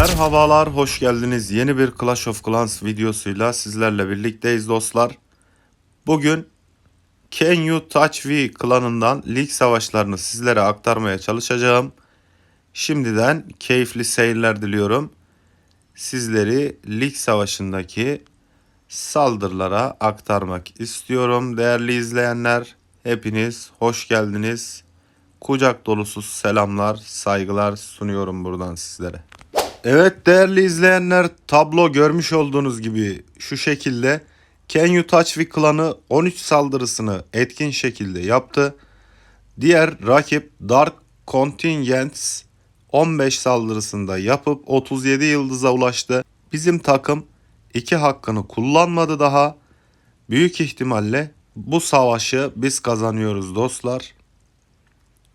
Merhabalar, hoş geldiniz. Yeni bir Clash of Clans videosuyla sizlerle birlikteyiz dostlar. Bugün Can You Touch We klanından lig savaşlarını sizlere aktarmaya çalışacağım. Şimdiden keyifli seyirler diliyorum. Sizleri lig savaşındaki saldırılara aktarmak istiyorum. Değerli izleyenler, hepiniz hoş geldiniz. Kucak dolusu selamlar, saygılar sunuyorum buradan sizlere. Evet değerli izleyenler tablo görmüş olduğunuz gibi şu şekilde Touch We klanı 13 saldırısını etkin şekilde yaptı. Diğer rakip Dark Contingents 15 saldırısında yapıp 37 yıldıza ulaştı. Bizim takım 2 hakkını kullanmadı daha. Büyük ihtimalle bu savaşı biz kazanıyoruz dostlar.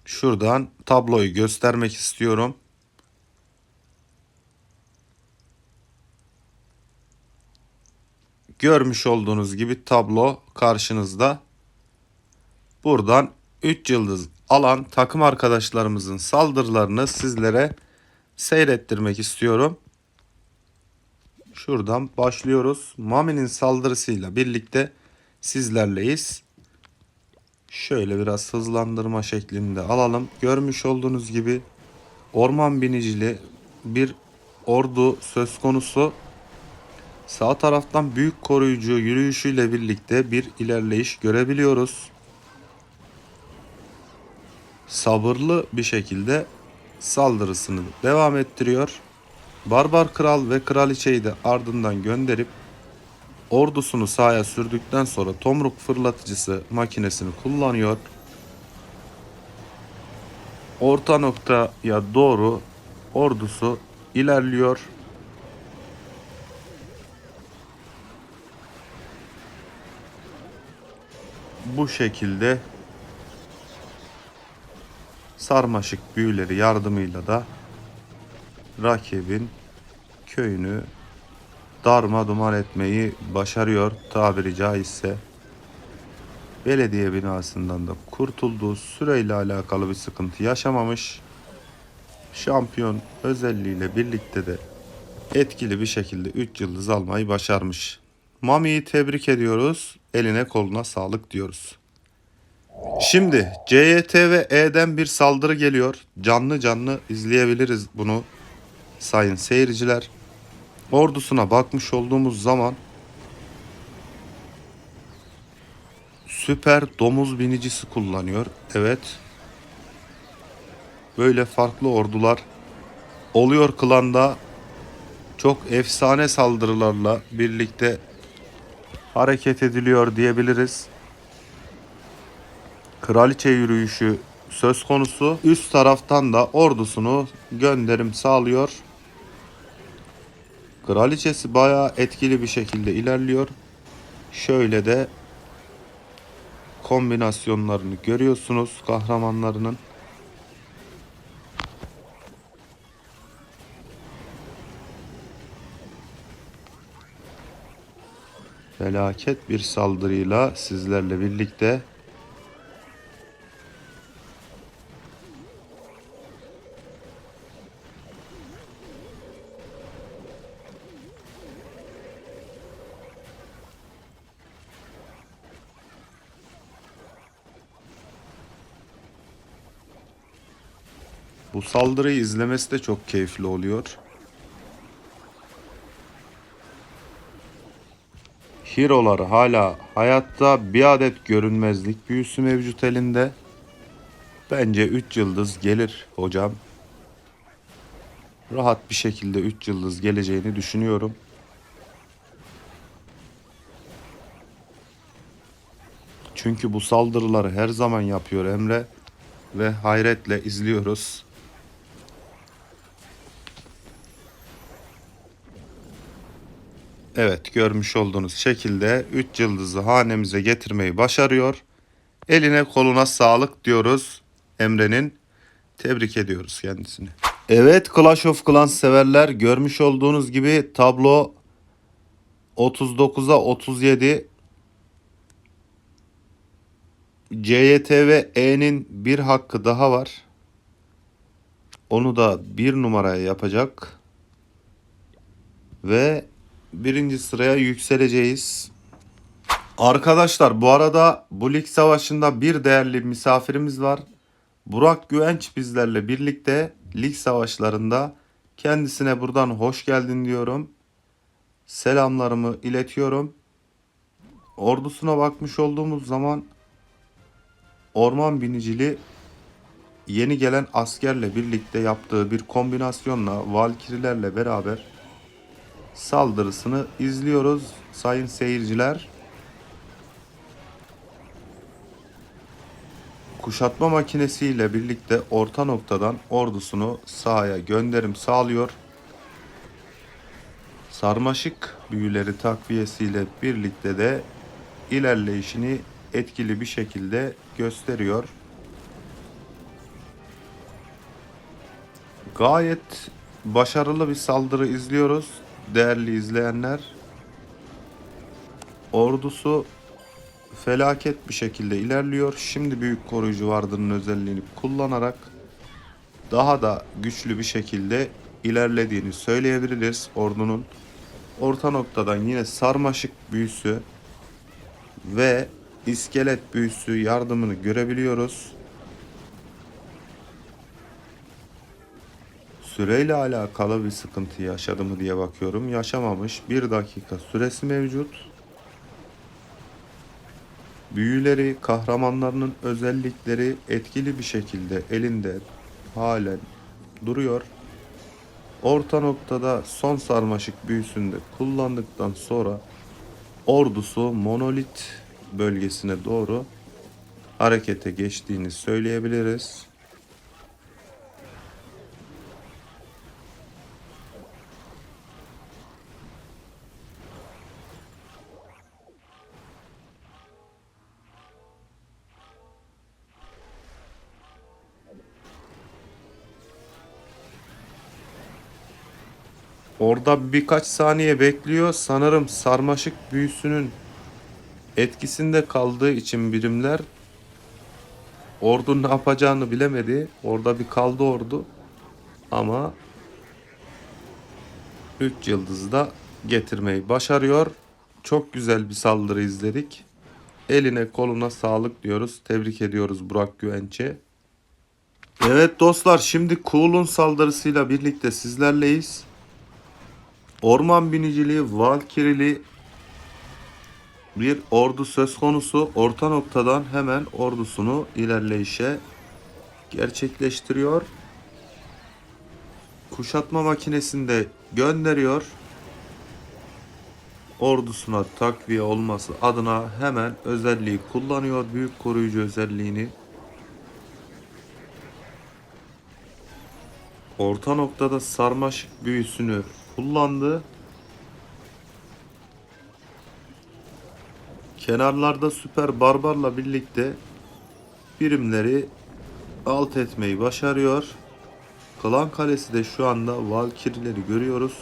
Şuradan tabloyu göstermek istiyorum. Görmüş olduğunuz gibi tablo karşınızda. Buradan 3 yıldız alan takım arkadaşlarımızın saldırılarını sizlere seyrettirmek istiyorum. Şuradan başlıyoruz. Mami'nin saldırısıyla birlikte sizlerleyiz. Şöyle biraz hızlandırma şeklinde alalım. Görmüş olduğunuz gibi orman binicili bir ordu söz konusu. Sağ taraftan büyük koruyucu yürüyüşüyle birlikte bir ilerleyiş görebiliyoruz. Sabırlı bir şekilde saldırısını devam ettiriyor. Barbar kral ve kraliçeyi de ardından gönderip ordusunu sahaya sürdükten sonra tomruk fırlatıcısı makinesini kullanıyor. Orta noktaya doğru ordusu ilerliyor. Bu şekilde sarmaşık büyüleri yardımıyla da rakibin köyünü darma duman etmeyi başarıyor tabiri caizse. Belediye binasından da kurtulduğu süreyle alakalı bir sıkıntı yaşamamış. Şampiyon özelliğiyle birlikte de etkili bir şekilde 3 yıldız almayı başarmış. Mami'yi tebrik ediyoruz. Eline koluna sağlık diyoruz. Şimdi CYT ve E'den bir saldırı geliyor. Canlı canlı izleyebiliriz bunu sayın seyirciler. Ordusuna bakmış olduğumuz zaman süper domuz binicisi kullanıyor. Evet. Böyle farklı ordular oluyor klanda. Çok efsane saldırılarla birlikte hareket ediliyor diyebiliriz. Kraliçe yürüyüşü söz konusu. Üst taraftan da ordusunu gönderim sağlıyor. Kraliçesi bayağı etkili bir şekilde ilerliyor. Şöyle de kombinasyonlarını görüyorsunuz kahramanlarının. Felaket bir saldırıyla sizlerle birlikte Bu saldırıyı izlemesi de çok keyifli oluyor. Hero'lar hala hayatta bir adet görünmezlik büyüsü mevcut elinde. Bence 3 yıldız gelir hocam. Rahat bir şekilde 3 yıldız geleceğini düşünüyorum. Çünkü bu saldırıları her zaman yapıyor Emre ve hayretle izliyoruz. Evet görmüş olduğunuz şekilde 3 yıldızı hanemize getirmeyi başarıyor. Eline koluna sağlık diyoruz Emre'nin. Tebrik ediyoruz kendisini. Evet Clash of Clans severler görmüş olduğunuz gibi tablo 39'a 37 CYT ve E'nin bir hakkı daha var. Onu da bir numaraya yapacak. Ve birinci sıraya yükseleceğiz. Arkadaşlar bu arada bu lig savaşında bir değerli misafirimiz var. Burak Güvenç bizlerle birlikte lig savaşlarında kendisine buradan hoş geldin diyorum. Selamlarımı iletiyorum. Ordusuna bakmış olduğumuz zaman orman binicili yeni gelen askerle birlikte yaptığı bir kombinasyonla valkirilerle beraber saldırısını izliyoruz sayın seyirciler. Kuşatma makinesiyle birlikte orta noktadan ordusunu sahaya gönderim sağlıyor. Sarmaşık büyüleri takviyesiyle birlikte de ilerleyişini etkili bir şekilde gösteriyor. Gayet başarılı bir saldırı izliyoruz değerli izleyenler. Ordusu felaket bir şekilde ilerliyor. Şimdi büyük koruyucu vardının özelliğini kullanarak daha da güçlü bir şekilde ilerlediğini söyleyebiliriz ordunun. Orta noktadan yine sarmaşık büyüsü ve iskelet büyüsü yardımını görebiliyoruz. Süreyle alakalı bir sıkıntı yaşadı mı diye bakıyorum. Yaşamamış. Bir dakika süresi mevcut. Büyüleri, kahramanlarının özellikleri etkili bir şekilde elinde halen duruyor. Orta noktada son sarmaşık büyüsünde kullandıktan sonra ordusu monolit bölgesine doğru harekete geçtiğini söyleyebiliriz. Orada birkaç saniye bekliyor. Sanırım sarmaşık büyüsünün etkisinde kaldığı için birimler ordu ne yapacağını bilemedi. Orada bir kaldı ordu. Ama 3 yıldız da getirmeyi başarıyor. Çok güzel bir saldırı izledik. Eline koluna sağlık diyoruz. Tebrik ediyoruz Burak Güvenç'e. Evet dostlar şimdi Cool'un saldırısıyla birlikte sizlerleyiz. Orman biniciliği Valkirili bir ordu söz konusu. Orta noktadan hemen ordusunu ilerleyişe gerçekleştiriyor. Kuşatma makinesinde gönderiyor. Ordusuna takviye olması adına hemen özelliği kullanıyor. Büyük koruyucu özelliğini. Orta noktada sarmaşık büyüsünü kullandı. Kenarlarda süper barbarla birlikte birimleri alt etmeyi başarıyor. Klan Kalesi de şu anda Valkirileri görüyoruz.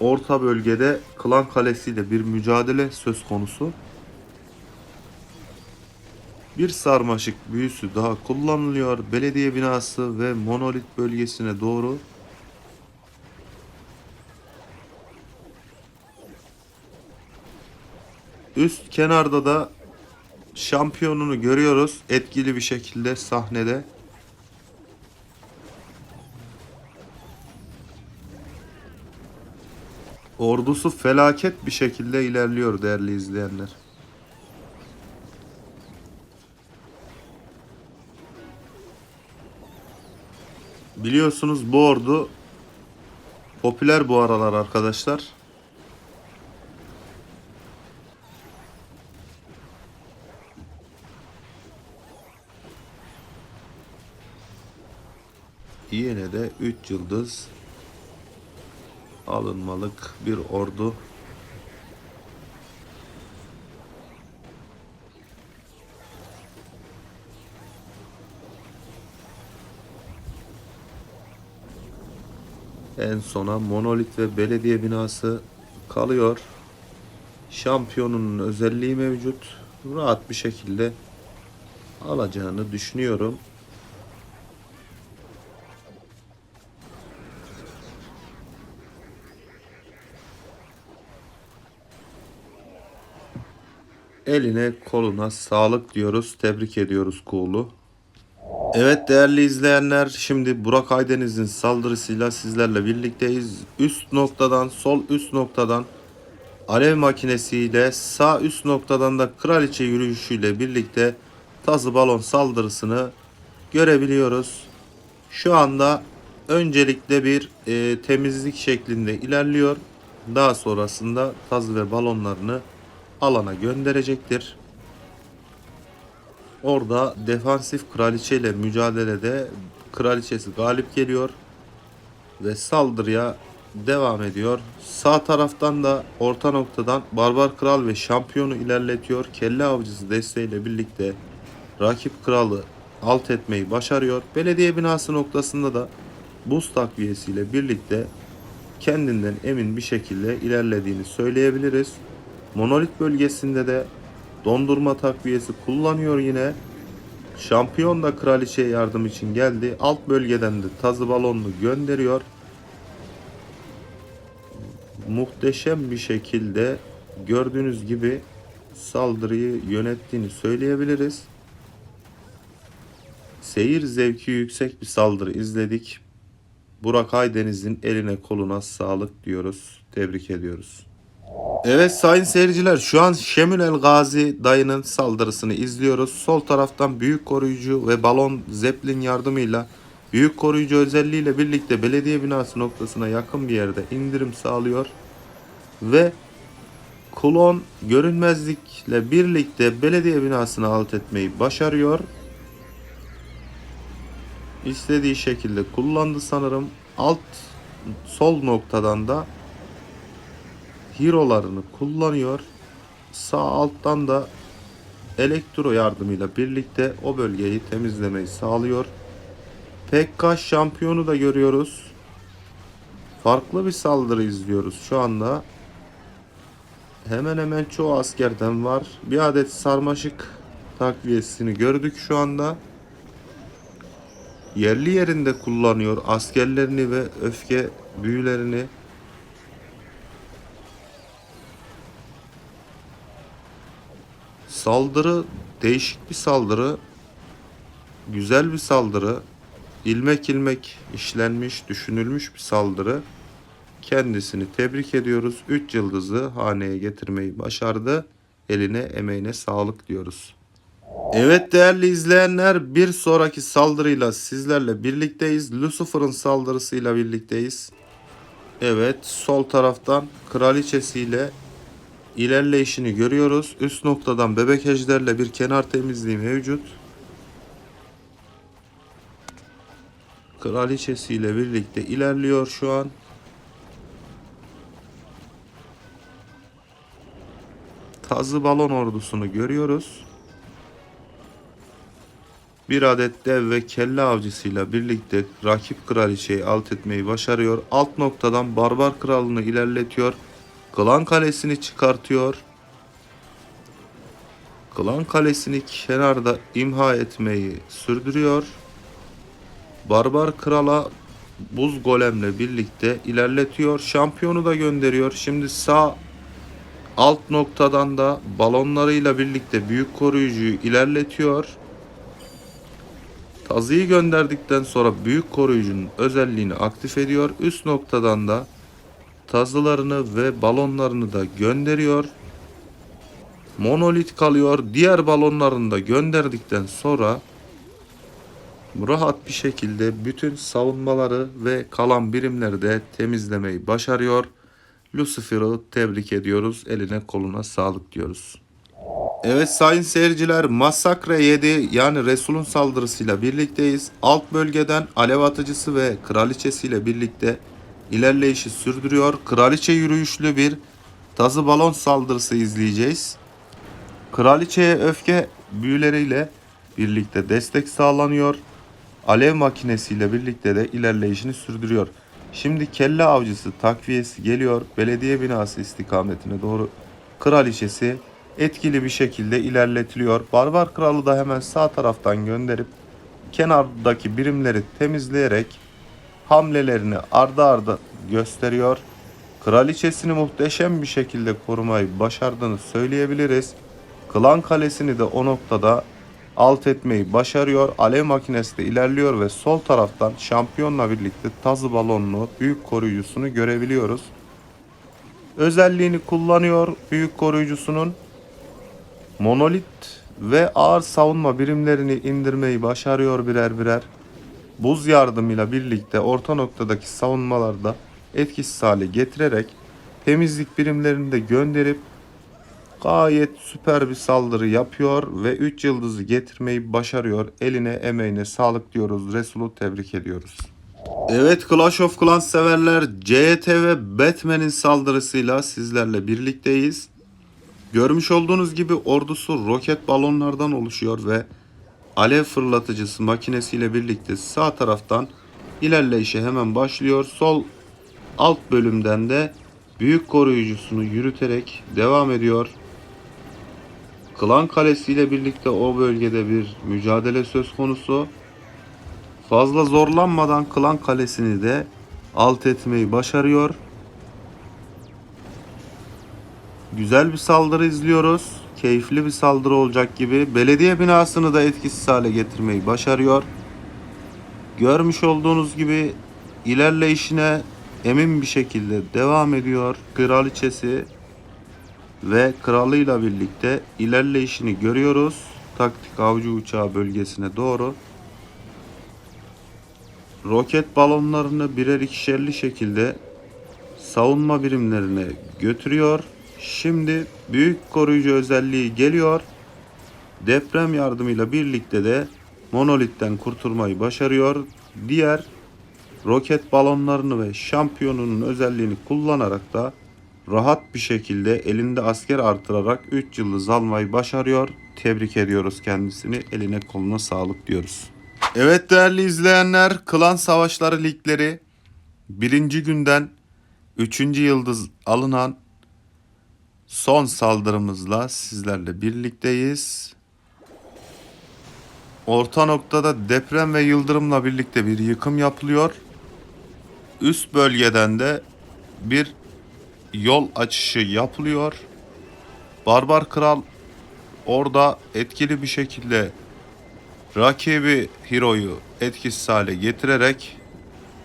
Orta bölgede Klan Kalesi ile bir mücadele söz konusu. Bir sarmaşık büyüsü daha kullanılıyor. Belediye binası ve monolit bölgesine doğru. Üst kenarda da şampiyonunu görüyoruz. Etkili bir şekilde sahnede. Ordusu felaket bir şekilde ilerliyor değerli izleyenler. Biliyorsunuz bu ordu popüler bu aralar arkadaşlar. Yine de 3 yıldız alınmalık bir ordu. En sona monolit ve belediye binası kalıyor. Şampiyonun özelliği mevcut. Rahat bir şekilde alacağını düşünüyorum. Eline koluna sağlık diyoruz. Tebrik ediyoruz Kuğulu. Evet değerli izleyenler şimdi Burak Aydeniz'in saldırısıyla sizlerle birlikteyiz. Üst noktadan sol üst noktadan alev makinesiyle sağ üst noktadan da kraliçe yürüyüşüyle birlikte tazı balon saldırısını görebiliyoruz. Şu anda öncelikle bir e, temizlik şeklinde ilerliyor. Daha sonrasında tazı ve balonlarını alana gönderecektir. Orada defansif kraliçe ile mücadelede kraliçesi galip geliyor ve saldırıya devam ediyor. Sağ taraftan da orta noktadan Barbar Kral ve şampiyonu ilerletiyor. Kelle avcısı desteğiyle birlikte rakip kralı alt etmeyi başarıyor. Belediye binası noktasında da buz takviyesiyle birlikte kendinden emin bir şekilde ilerlediğini söyleyebiliriz. Monolit bölgesinde de dondurma takviyesi kullanıyor yine. Şampiyon da kraliçeye yardım için geldi. Alt bölgeden de tazı balonunu gönderiyor. Muhteşem bir şekilde gördüğünüz gibi saldırıyı yönettiğini söyleyebiliriz. Seyir zevki yüksek bir saldırı izledik. Burak Aydeniz'in eline koluna sağlık diyoruz. Tebrik ediyoruz. Evet sayın seyirciler şu an Şemül El Gazi dayının saldırısını izliyoruz. Sol taraftan büyük koruyucu ve balon zeplin yardımıyla büyük koruyucu özelliğiyle birlikte belediye binası noktasına yakın bir yerde indirim sağlıyor. Ve klon görünmezlikle birlikte belediye binasını alt etmeyi başarıyor. İstediği şekilde kullandı sanırım. Alt sol noktadan da hero'larını kullanıyor. Sağ alttan da elektro yardımıyla birlikte o bölgeyi temizlemeyi sağlıyor. PK şampiyonu da görüyoruz. Farklı bir saldırı izliyoruz şu anda. Hemen hemen çoğu askerden var. Bir adet sarmaşık takviyesini gördük şu anda. Yerli yerinde kullanıyor askerlerini ve öfke büyülerini. Saldırı değişik bir saldırı. Güzel bir saldırı. İlmek ilmek işlenmiş, düşünülmüş bir saldırı. Kendisini tebrik ediyoruz. 3 yıldızı haneye getirmeyi başardı. Eline emeğine sağlık diyoruz. Evet değerli izleyenler bir sonraki saldırıyla sizlerle birlikteyiz. Lucifer'ın saldırısıyla birlikteyiz. Evet sol taraftan kraliçesiyle ilerleyişini görüyoruz. Üst noktadan bebek ejderle bir kenar temizliği mevcut. Kraliçesiyle birlikte ilerliyor şu an. Tazı balon ordusunu görüyoruz. Bir adet dev ve kelle avcısıyla birlikte rakip kraliçeyi alt etmeyi başarıyor. Alt noktadan barbar kralını ilerletiyor. Klan kalesini çıkartıyor. Klan kalesini kenarda imha etmeyi sürdürüyor. Barbar krala buz golemle birlikte ilerletiyor. Şampiyonu da gönderiyor. Şimdi sağ alt noktadan da balonlarıyla birlikte büyük koruyucuyu ilerletiyor. Tazıyı gönderdikten sonra büyük koruyucunun özelliğini aktif ediyor. Üst noktadan da tazılarını ve balonlarını da gönderiyor. Monolit kalıyor. Diğer balonlarını da gönderdikten sonra rahat bir şekilde bütün savunmaları ve kalan birimleri de temizlemeyi başarıyor. Lucifer'ı tebrik ediyoruz. Eline koluna sağlık diyoruz. Evet sayın seyirciler Massakre 7 yani Resul'ün saldırısıyla birlikteyiz. Alt bölgeden alev atıcısı ve kraliçesiyle birlikte ilerleyişi sürdürüyor. Kraliçe yürüyüşlü bir tazı balon saldırısı izleyeceğiz. Kraliçeye öfke büyüleriyle birlikte destek sağlanıyor. Alev makinesiyle birlikte de ilerleyişini sürdürüyor. Şimdi kelle avcısı takviyesi geliyor. Belediye binası istikametine doğru kraliçesi etkili bir şekilde ilerletiliyor. Barbar kralı da hemen sağ taraftan gönderip kenardaki birimleri temizleyerek hamlelerini ardı ardı gösteriyor. Kraliçesini muhteşem bir şekilde korumayı başardığını söyleyebiliriz. Klan kalesini de o noktada alt etmeyi başarıyor. Alev makinesi de ilerliyor ve sol taraftan şampiyonla birlikte tazı balonlu büyük koruyucusunu görebiliyoruz. Özelliğini kullanıyor büyük koruyucusunun. Monolit ve ağır savunma birimlerini indirmeyi başarıyor birer birer. Buz yardımıyla birlikte orta noktadaki savunmalarda etkisiz hale getirerek temizlik birimlerini de gönderip gayet süper bir saldırı yapıyor ve 3 yıldızı getirmeyi başarıyor. Eline emeğine sağlık diyoruz. Resul'u tebrik ediyoruz. Evet Clash of Clans severler CT ve Batman'in saldırısıyla sizlerle birlikteyiz. Görmüş olduğunuz gibi ordusu roket balonlardan oluşuyor ve alev fırlatıcısı makinesiyle birlikte sağ taraftan ilerleyişe hemen başlıyor. Sol alt bölümden de büyük koruyucusunu yürüterek devam ediyor. Klan Kalesi ile birlikte o bölgede bir mücadele söz konusu. Fazla zorlanmadan Klan Kalesi'ni de alt etmeyi başarıyor. Güzel bir saldırı izliyoruz. Keyifli bir saldırı olacak gibi. Belediye binasını da etkisiz hale getirmeyi başarıyor. Görmüş olduğunuz gibi ilerleyişine emin bir şekilde devam ediyor. Kraliçesi ve kralıyla birlikte ilerleyişini görüyoruz. Taktik avcı uçağı bölgesine doğru. Roket balonlarını birer ikişerli şekilde savunma birimlerine götürüyor. Şimdi büyük koruyucu özelliği geliyor. Deprem yardımıyla birlikte de monolitten kurtulmayı başarıyor. Diğer roket balonlarını ve şampiyonunun özelliğini kullanarak da rahat bir şekilde elinde asker artırarak 3 yıldız almayı başarıyor. Tebrik ediyoruz kendisini. Eline koluna sağlık diyoruz. Evet değerli izleyenler, Klan Savaşları ligleri birinci günden 3. yıldız alınan son saldırımızla sizlerle birlikteyiz. Orta noktada deprem ve yıldırımla birlikte bir yıkım yapılıyor. Üst bölgeden de bir yol açışı yapılıyor. Barbar Kral orada etkili bir şekilde rakibi Hero'yu etkisiz hale getirerek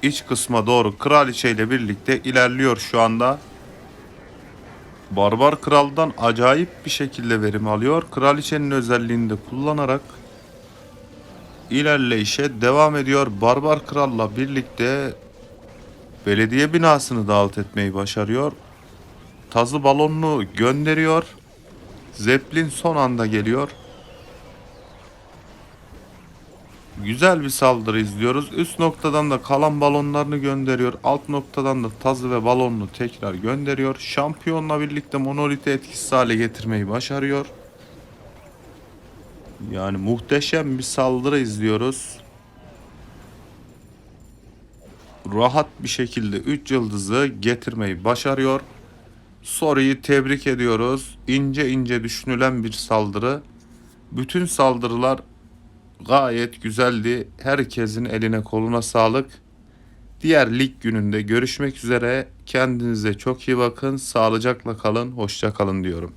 iç kısma doğru kraliçe ile birlikte ilerliyor şu anda. Barbar Kral'dan acayip bir şekilde verim alıyor. Kraliçenin özelliğini de kullanarak ilerleyişe devam ediyor. Barbar Kral'la birlikte belediye binasını da alt etmeyi başarıyor. Tazı balonunu gönderiyor. Zeppelin son anda geliyor. Güzel bir saldırı izliyoruz. Üst noktadan da kalan balonlarını gönderiyor. Alt noktadan da tazı ve balonunu tekrar gönderiyor. Şampiyonla birlikte monoliti etkisiz hale getirmeyi başarıyor. Yani muhteşem bir saldırı izliyoruz. Rahat bir şekilde 3 yıldızı getirmeyi başarıyor. Soruyu tebrik ediyoruz. İnce ince düşünülen bir saldırı. Bütün saldırılar gayet güzeldi. Herkesin eline koluna sağlık. Diğer lig gününde görüşmek üzere. Kendinize çok iyi bakın. Sağlıcakla kalın. Hoşça kalın diyorum.